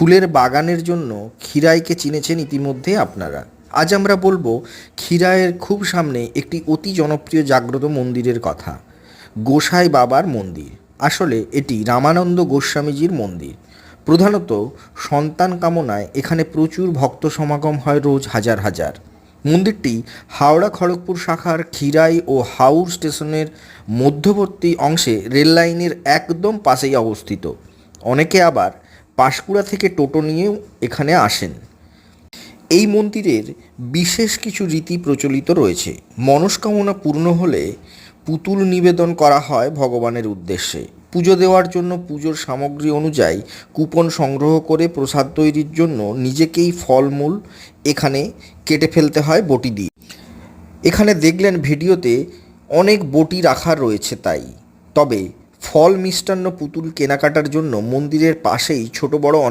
ফুলের বাগানের জন্য ক্ষীরাইকে চিনেছেন ইতিমধ্যে আপনারা। আজ আমরা বলব ক্ষীরাইয়ের খুব সামনে একটি অতি জনপ্রিয় জাগ্রত মন্দিরের কথা, গোসাই বাবার মন্দির। আসলে এটি রামানন্দ গোস্বামীজির মন্দির। প্রধানত সন্তান কামনায় এখানে প্রচুর ভক্ত সমাগম হয় রোজ হাজার হাজার। মন্দিরটি হাওড়া খড়গপুর শাখার খিরাই ও হাউর স্টেশনের মধ্যবর্তী অংশে রেল লাইনের একদম পাশেই অবস্থিত। অনেকে আবার পাঁশকুড়া থেকে টোটো নিয়েও এখানে আসেন। এই মন্দিরের বিশেষ কিছু রীতি প্রচলিত রয়েছে। মনস্কামনা পূর্ণ হলে পুতুল নিবেদন করা হয় ভগবানের উদ্দেশ্যে। পুজো দেওয়ার জন্য পুজোর সামগ্রী অনুযায়ী কুপন সংগ্রহ করে প্রসাদ তৈরির জন্য নিজেকেই ফলমূল এখানে কেটে ফেলতে হয় বটি দিয়ে। এখানে দেখলেন ভিডিওতে অনেক বটি রাখা রয়েছে তাই। তবে ফল মিষ্টান্ন পুতুল কেনাকাটার জন্য মন্দিরের পাশেই ছোট বড়